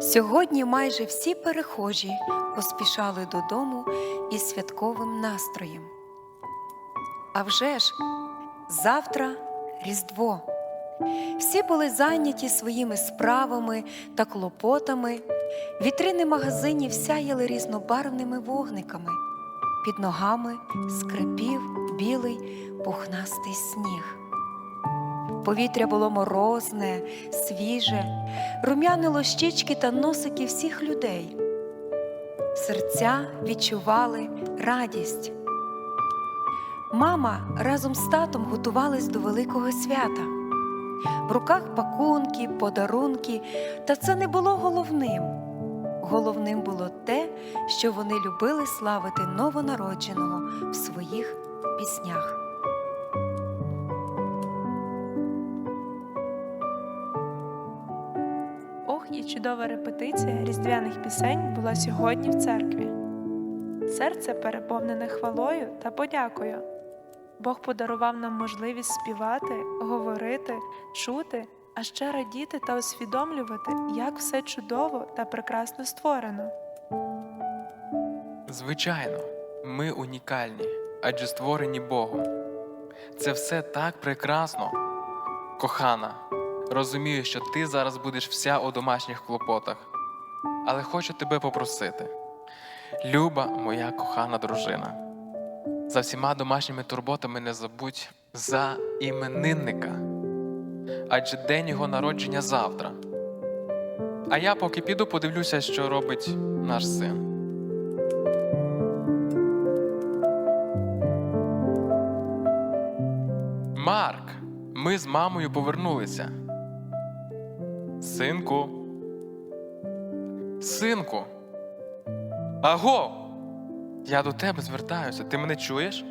Сьогодні майже всі перехожі поспішали додому із святковим настроєм. А вже ж завтра Різдво. Всі були зайняті своїми справами та клопотами. Вітрини магазинів сяяли різнобарвними вогниками. Під ногами скрипів білий пухнастий сніг. Повітря було морозне, свіже, рум'янило щічки та носики всіх людей. Серця відчували радість. Мама разом з татом готувались до великого свята. В руках пакунки, подарунки, та це не було головним. Головним було те, що вони любили славити новонародженого в своїх піснях. Чудова репетиція різдвяних пісень була сьогодні в церкві. Серце переповнене хвалою та подякою. Бог подарував нам можливість співати, говорити, чути, а ще радіти та усвідомлювати, як все чудово та прекрасно створено. Звичайно, ми унікальні, адже створені Богом. Це все так прекрасно. Кохана, розумію, що ти зараз будеш вся у домашніх клопотах, але хочу тебе попросити. Люба, моя кохана дружина, за всіма домашніми турботами не забудь за іменинника, адже день його народження завтра. А я поки піду подивлюся, що робить наш син. Марк, ми з мамою повернулися. Синку. Синку. Аго! Я до тебе звертаюся. Ти мене чуєш?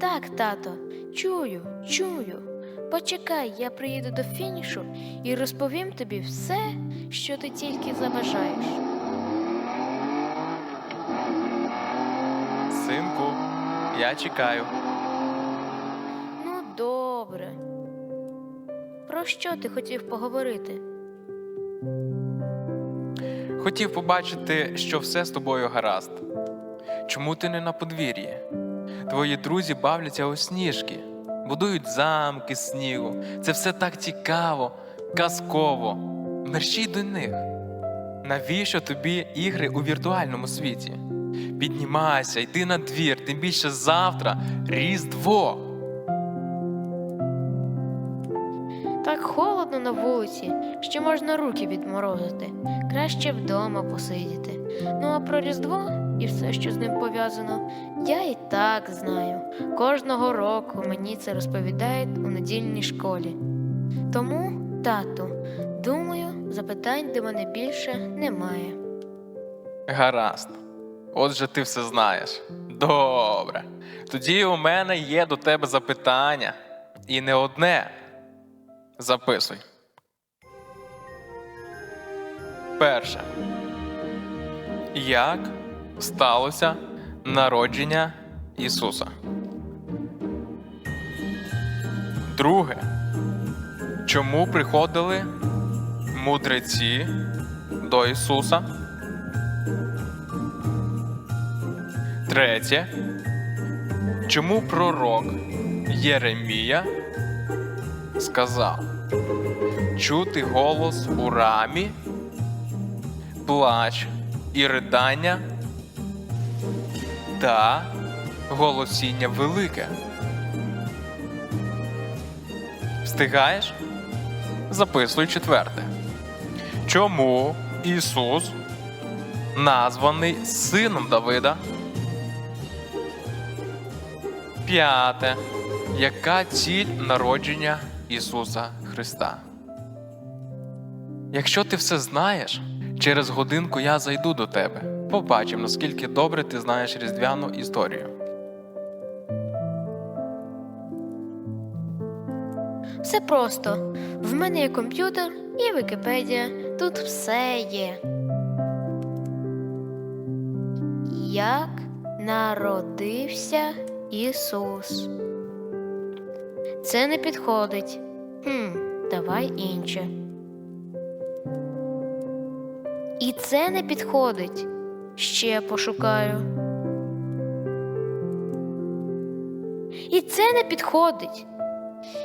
Так, тато, чую, чую. Почекай, я приїду до фінішу і розповім тобі все, що ти тільки забажаєш. Синку, я чекаю. Ну, добре. Про що ти хотів поговорити? Хотів побачити, що все з тобою гаразд. Чому ти не на подвір'ї? Твої друзі бавляться у сніжки, будують замки з снігу. Це все так цікаво, казково. Мерщій до них. Навіщо тобі ігри у віртуальному світі? Піднімайся, йди на двір, тим більше завтра Різдво. Так на вулиці, що можна руки відморозити. Краще вдома посидіти. Ну а про Різдво і все, що з ним пов'язано, я і так знаю. Кожного року мені це розповідають у недільній школі. Тому, тату, думаю, запитань до мене більше немає. Гаразд. Отже, ти все знаєш. Добре. Тоді у мене є до тебе запитання. І не одне. Записуй. Перше. Як сталося народження Ісуса? Друге. Чому приходили мудреці до Ісуса? Третє. Чому пророк Єремія сказав чути голос у рамі, плач і ридання та голосіння велике? Встигаєш? Записуй четверте. Чому Ісус названий сином Давида? П'яте. Яка ціль народження Ісуса Христа? Якщо ти все знаєш, через годинку я зайду до тебе. Побачимо, наскільки добре ти знаєш різдвяну історію. Все просто. В мене є комп'ютер і Вікіпедія. Тут все є. Як народився Ісус? Це не підходить. Хм, давай інше. І це не підходить. Ще пошукаю. І це не підходить.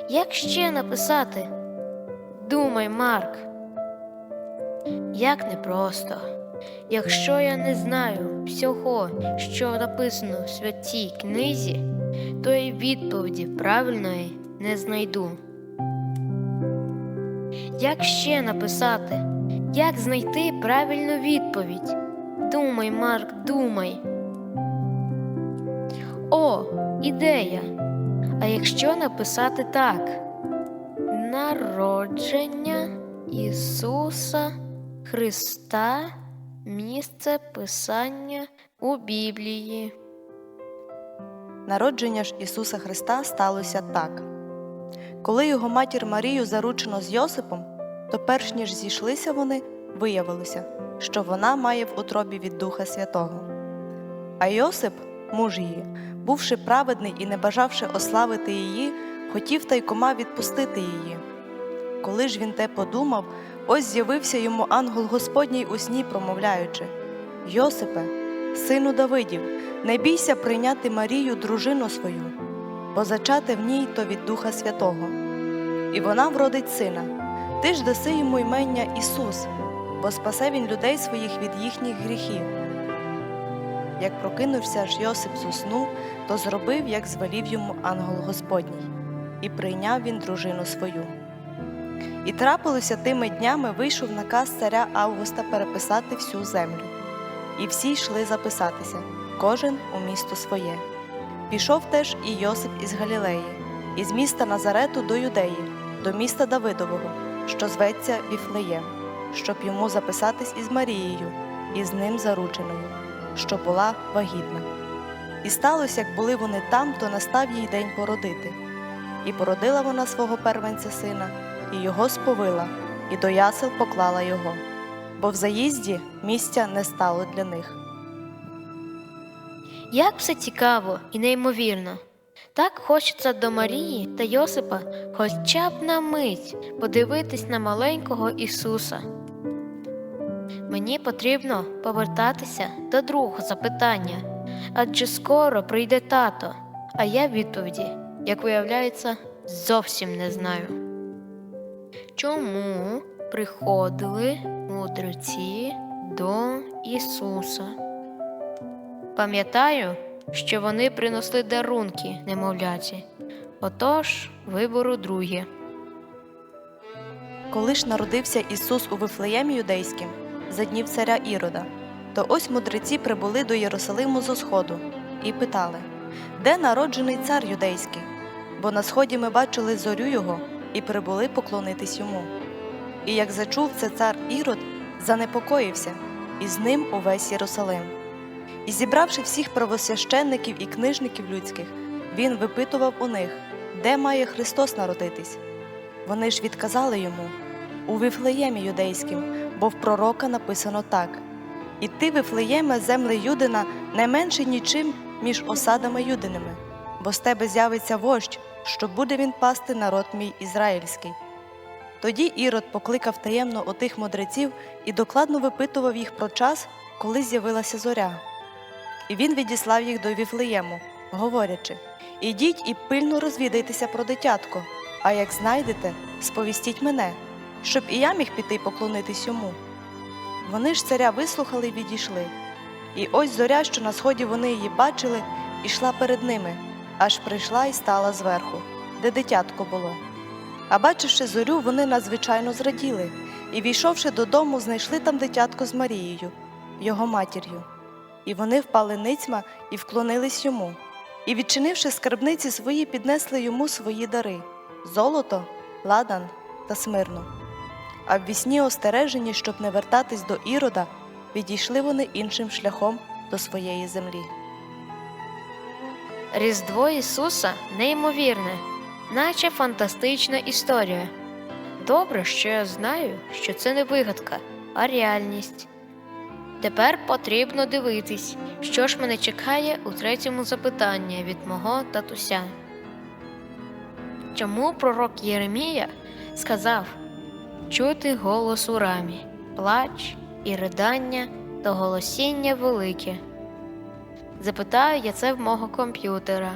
Як ще написати? Думай, Марк. Як непросто. Якщо я не знаю всього, що написано в святій книзі, то і відповіді правильної не знайду. Як ще написати? Як знайти правильну відповідь? Думай, Марк, думай. О, ідея. А якщо написати так: Народження Ісуса Христа, місце Писання у Біблії. Народження ж Ісуса Христа сталося так. Коли його матір Марію заручено з Йосипом, то перш ніж зійшлися вони, виявилося, що вона має в утробі від Духа Святого. А Йосип, муж її, бувши праведний і не бажавши ославити її, хотів тайкома відпустити її. Коли ж він те подумав, ось з'явився йому ангел Господній у сні, промовляючи: Йосипе, сину Давидів, не бійся прийняти Марію, дружину свою, бо зачати в ній то від Духа Святого. І вона вродить сина. Ти ж даси йому ймення Ісус, бо спасе він людей своїх від їхніх гріхів. Як прокинувся ж Йосип з сну, то зробив, як звелів йому ангел Господній, і прийняв він дружину свою. І трапилося тими днями вийшов наказ царя Августа переписати всю землю. І всі йшли записатися, кожен у місто своє. Пішов теж і Йосип із Галілеї, із міста Назарету до Юдеї, до міста Давидового, що зветься Віфлеєм, щоб йому записатись із Марією, і з ним зарученою, що була вагітна. І сталося, як були вони там, то настав їй день породити. І породила вона свого первенця сина, і його сповила, і до ясел поклала його, бо в заїзді місця не стало для них. Як все цікаво і неймовірно. Так хочеться до Марії та Йосипа хоча б на мить подивитись на маленького Ісуса. Мені потрібно повертатися до другого запитання, адже скоро прийде тато, а я відповіді, як виявляється, зовсім не знаю. Чому приходили мудреці до Ісуса? Пам'ятаю, що вони принесли дарунки немовляті. Отож, вибору друге. Коли ж народився Ісус у Вифлеємі юдейським, за днів царя Ірода, то ось мудреці прибули до Єрусалиму зо сходу і питали, де народжений цар юдейський? Бо на сході ми бачили зорю його і прибули поклонитись йому. І як зачув це цар Ірод, занепокоївся, і з ним увесь Єрусалим. І зібравши всіх правосвященників і книжників людських, він випитував у них, де має Христос народитись. Вони ж відказали йому у Вифлеємі юдейським, бо в пророка написано так: І ти, Вифлеєме, земле Юдина, не менше нічим між осадами юдиними, бо з тебе з'явиться вождь, що буде він пасти народ мій ізраїльський. Тоді Ірод покликав таємно отих мудреців і докладно випитував їх про час, коли з'явилася зоря. І він відіслав їх до Віфлеєму, говорячи: Ідіть і пильно розвідайтеся про дитятко, а як знайдете, сповістіть мене, щоб і я міг піти поклонитись йому. Вони ж царя вислухали й відійшли. І ось зоря, що на сході вони її бачили, ішла перед ними, аж прийшла і стала зверху, де дитятко було. А бачивши зорю, вони надзвичайно зраділи, і, війшовши додому, знайшли там дитятко з Марією, його матір'ю. І вони впали ницьма і вклонились йому, і, відчинивши скарбниці свої, піднесли йому свої дари золото, ладан та смирну. А в вісні остережені, щоб не вертатись до Ірода, відійшли вони іншим шляхом до своєї землі. Різдво Ісуса неймовірне, наче фантастична історія. Добре, що я знаю, що це не вигадка, а реальність. Тепер потрібно дивитись, що ж мене чекає у третьому запитанні від мого татуся. Чому пророк Єремія сказав чути голос у рамі, плач і ридання та голосіння велике. Запитаю я це в мого комп'ютера.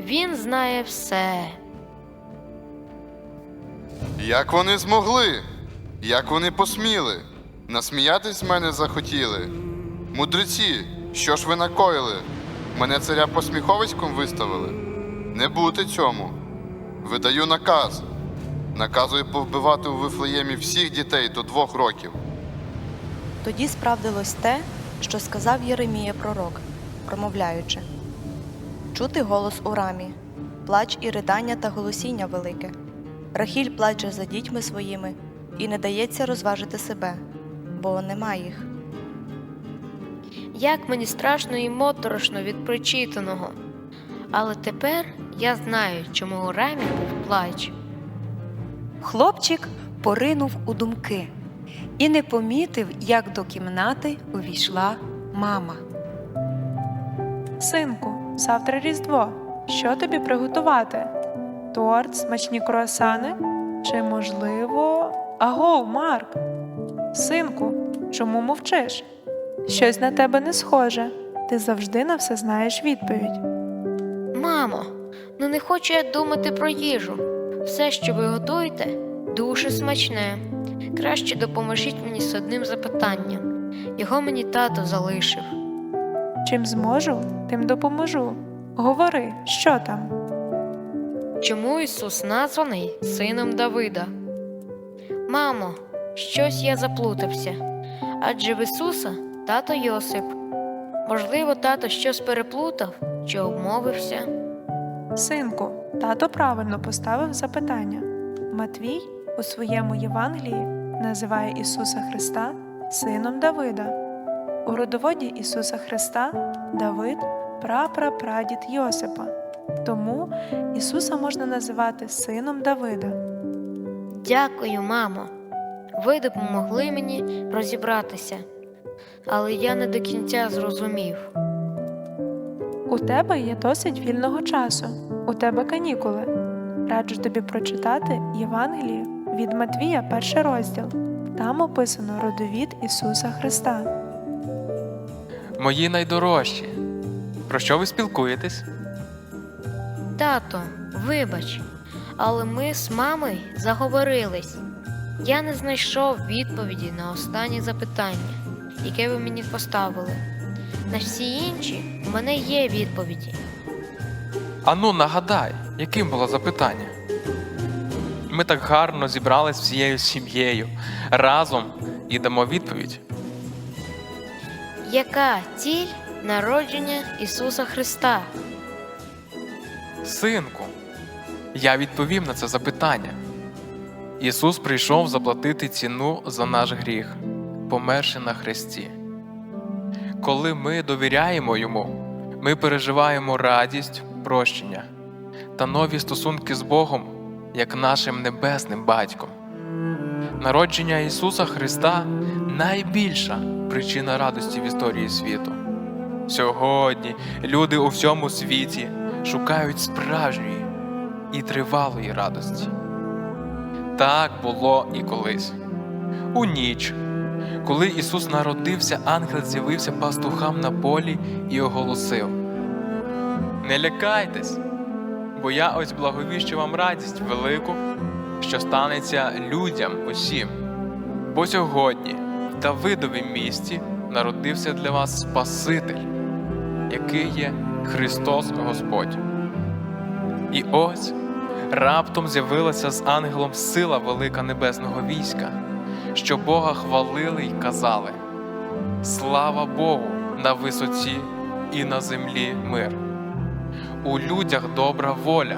Він знає все. Як вони змогли? Як вони посміли? Насміятись з мене захотіли? Мудреці, що ж ви накоїли? Мене царя посміховиськом виставили? Не бути цьому. Видаю наказ. Наказую повбивати у Вифлеємі всіх дітей до двох років. Тоді справдилось те, що сказав Єремія пророк, промовляючи. Чути голос у рамі, плач і ридання та голосіння велике. Рахіль плаче за дітьми своїми і не дається розважити себе, бо нема їх. Як мені страшно і моторошно від прочитаного. Але тепер я знаю, чому у рамі був плач. Хлопчик поринув у думки і не помітив, як до кімнати увійшла мама. Синку, завтра Різдво. Що тобі приготувати? Торт, смачні круасани? Чи, можливо, агов, Марк? Синку, чому мовчиш? Щось на тебе не схоже. Ти завжди на все знаєш відповідь. Мамо, ну не хочу я думати про їжу. Все, що ви готуєте, дуже смачне. Краще допоможіть мені з одним запитанням. Його мені тато залишив. Чим зможу, тим допоможу. Говори, що там? Чому Ісус названий сином Давида? Мамо, щось я заплутався. Адже в Ісуса тато Йосип. Можливо, тато щось переплутав чи обмовився. Синку, тато правильно поставив запитання. Матвій у своєму Євангелії називає Ісуса Христа сином Давида. У родоводі Ісуса Христа Давид прапрапрадід Йосипа. Тому Ісуса можна називати сином Давида. Дякую, мамо. Ви допомогли мені розібратися, але я не до кінця зрозумів. У тебе є досить вільного часу. У тебе канікули. Раджу тобі прочитати Євангелію від Матвія, перший розділ. Там описано родовід Ісуса Христа. Мої найдорожчі. Про що ви спілкуєтесь? Тато, вибач, але ми з мамою заговорились. Я не знайшов відповіді на останнє запитання, яке ви мені поставили. На всі інші у мене є відповіді. Ану, нагадай, яким було запитання? Ми так гарно зібрались всією сім'єю разом і дамо відповідь. Яка ціль народження Ісуса Христа? Синку, я відповім на це запитання. Ісус прийшов заплатити ціну за наш гріх, померши на хресті. Коли ми довіряємо Йому, ми переживаємо радість, прощення та нові стосунки з Богом, як нашим небесним батьком. Народження Ісуса Христа найбільша причина радості в історії світу. Сьогодні люди у всьому світі шукають справжньої і тривалої радості. Так було і колись. У ніч, коли Ісус народився, ангел з'явився пастухам на полі і оголосив: Не лякайтесь, бо я ось благовіщу вам радість велику, що станеться людям усім. Бо сьогодні в Давидовім місті народився для вас Спаситель, який є Христос Господь. І ось раптом з'явилася з ангелом сила велика небесного війська, що Бога хвалили й казали: Слава Богу на висоті і на землі мир. У людях добра воля.